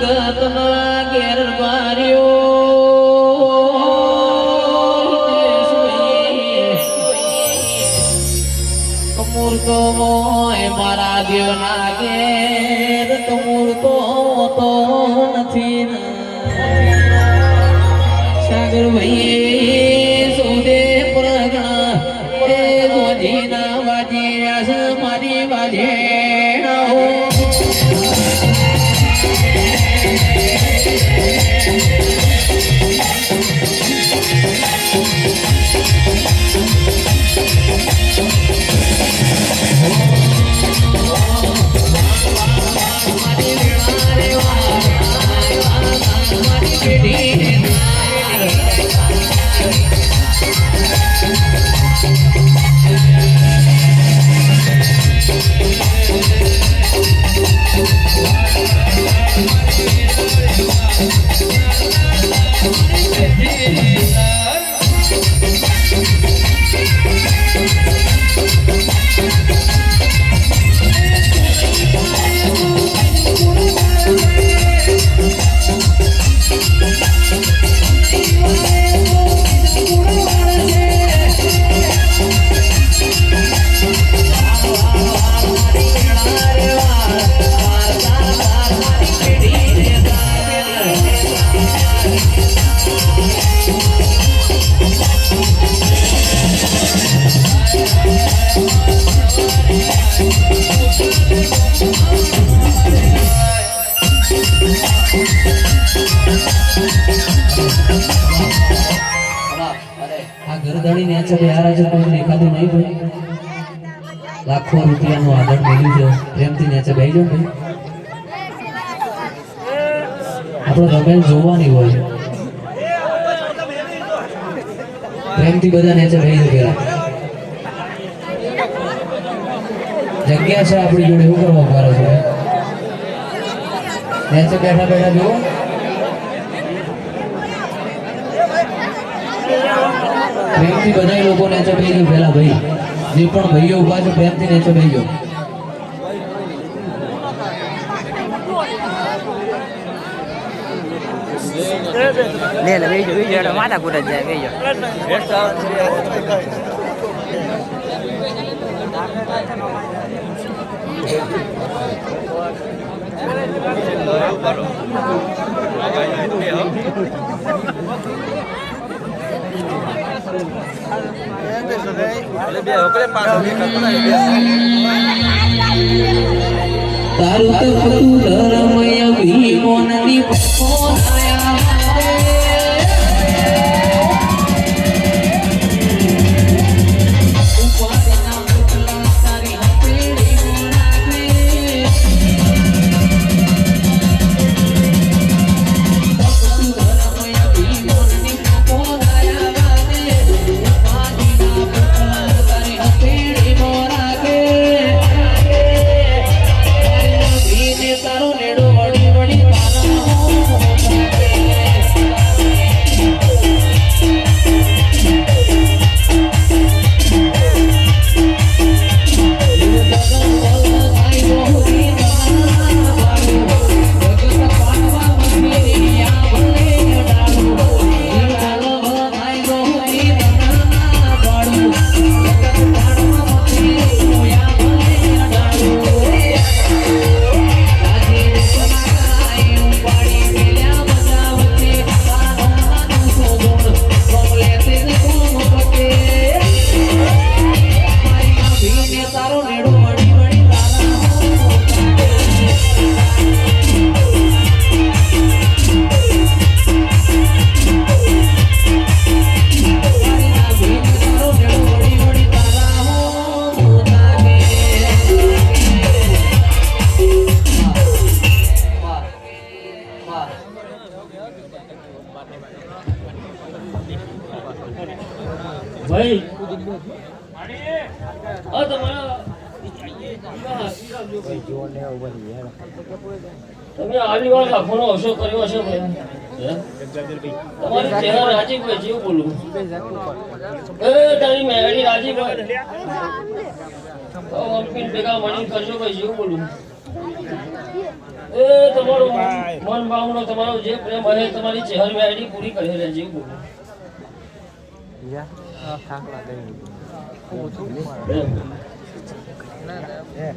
જગતમાં ઘેર માર્યો મૂર્તો મોય મારા દેવ ના ઘેર આ ગરદણી ને છે એકાદું નહીં ભાઈ લાખો રૂપિયાનું આગળ મળી છે પ્રેમથી નેચે બે જો ભાઈ આપણો રમેલ જોવાની હોય પ્રેમથી બધા નેચે બે જો જગ્યા છે આપણી જોડે, એવું કરવા મારો છે નેચે બેઠા બેઠા જુઓ. પ્રેમથી બધા લોકો નેચે બે જાઓ પેલા ભાઈ. જે પણ ભાઈઓ ઊભા છે પ્રેમથી નેચો બેહી ગયો. લે લે બેજો બેજો માથા કૂટ જાય બેજો તારું તો તું ધર્મય પોનાયા ભાઈ. આ તમારા તમે આની વાર લાખોનો અવસર કર્યો હશે ભાઈ. તમારી ચહેરા રાજી ભાઈ, જેવું બોલું એ, તારી મેળી રાજી ભાઈ. ભેગા મળીને કરજો ભાઈ, જેવું બોલું એ, તમારું મન ભાવનો તમારો જે પ્રેમ હે, તમારી ચહેર વેડી પૂરી કરી રહ્યા જેવું બોલું Dạ, thật là đi. Không có thuốc mà. Yeah.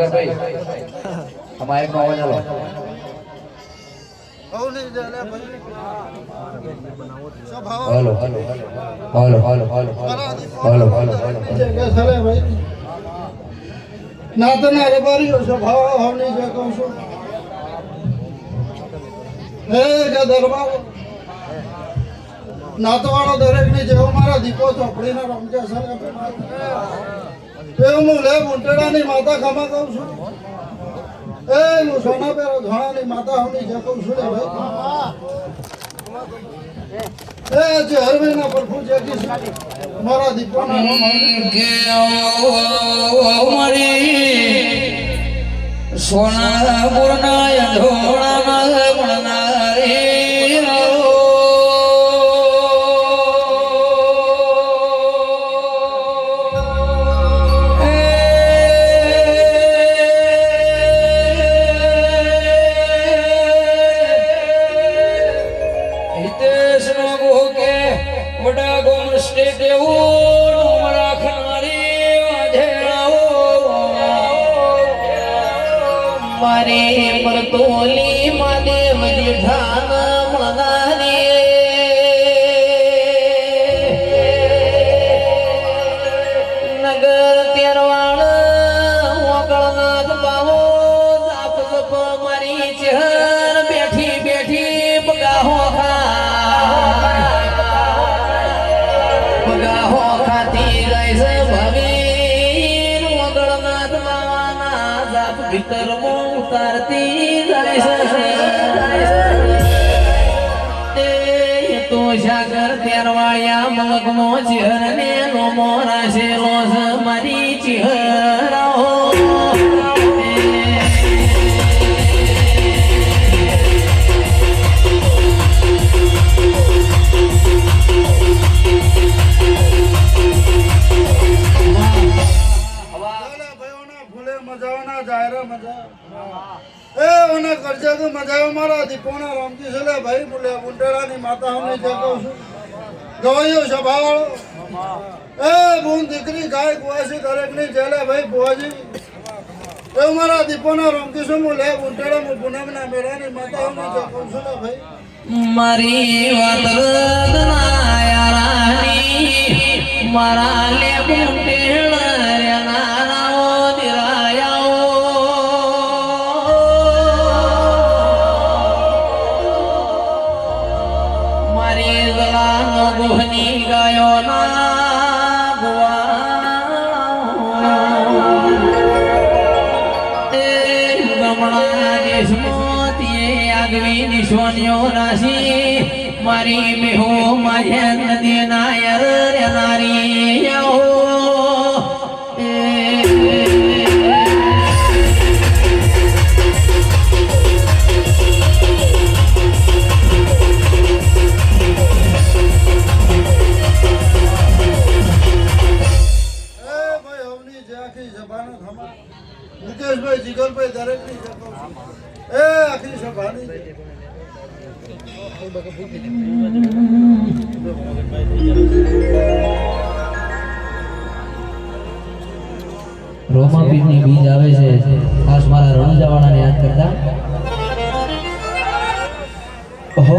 ભાઈ સાગરભાઈ આ માઇક નો અવાજ hello hello hello hello hello hello hello hello hello નાતના રબારીઓ સ્વભાવ હવની જે કહું છું હે કે દરબાર નાતવાળો દરેક ને જેવો મારા દીપો ચોપડીના રમજા છે હું લે મુંટેડાની માતા ખમા કહું છું. એ હું સોના પેરો ઘણાની માતા હવની જે કહું છું એ, જે હરવીના જે કીધું મારા દીપોના સોના પૂર્ણા ધોળામાં મળનારી દે દેવો રાખનારી મારે મરતોલી માં દેવ ભીતરમો ઉતારતી તો સાગર તેરવાળ્યા મગમો ચિહર ને નો મોરા છે. રોજ મારી ચિહરા મારા દીપોના રામજી બોલે બુંટેડાની માતા હમને જે કહું છું. લે છું ભાઈ મારી વાત ગયો ના આગવીની સોનિયો રાશી. મારી મેહો માજે નદી નાયર નારી. એ આખરી સભા બીજ આવે છે. ખાસ મારા રણ રણજાવાળાને યાદ કરતા. હો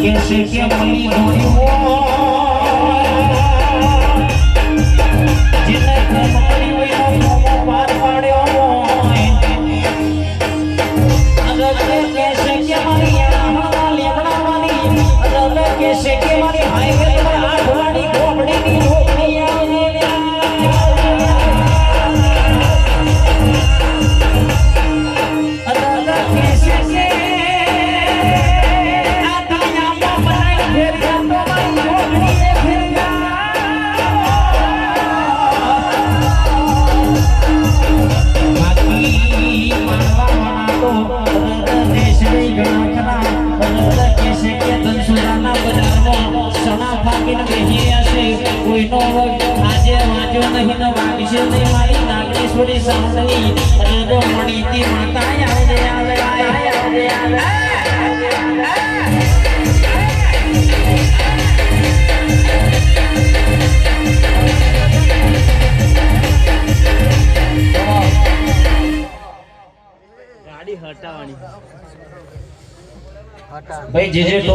天使天魔地魔地。બાંસુરી સાઉન્ડની રડો મણીતી માતા આવજે આવે આવજે આવે ભાઈ જે જે તો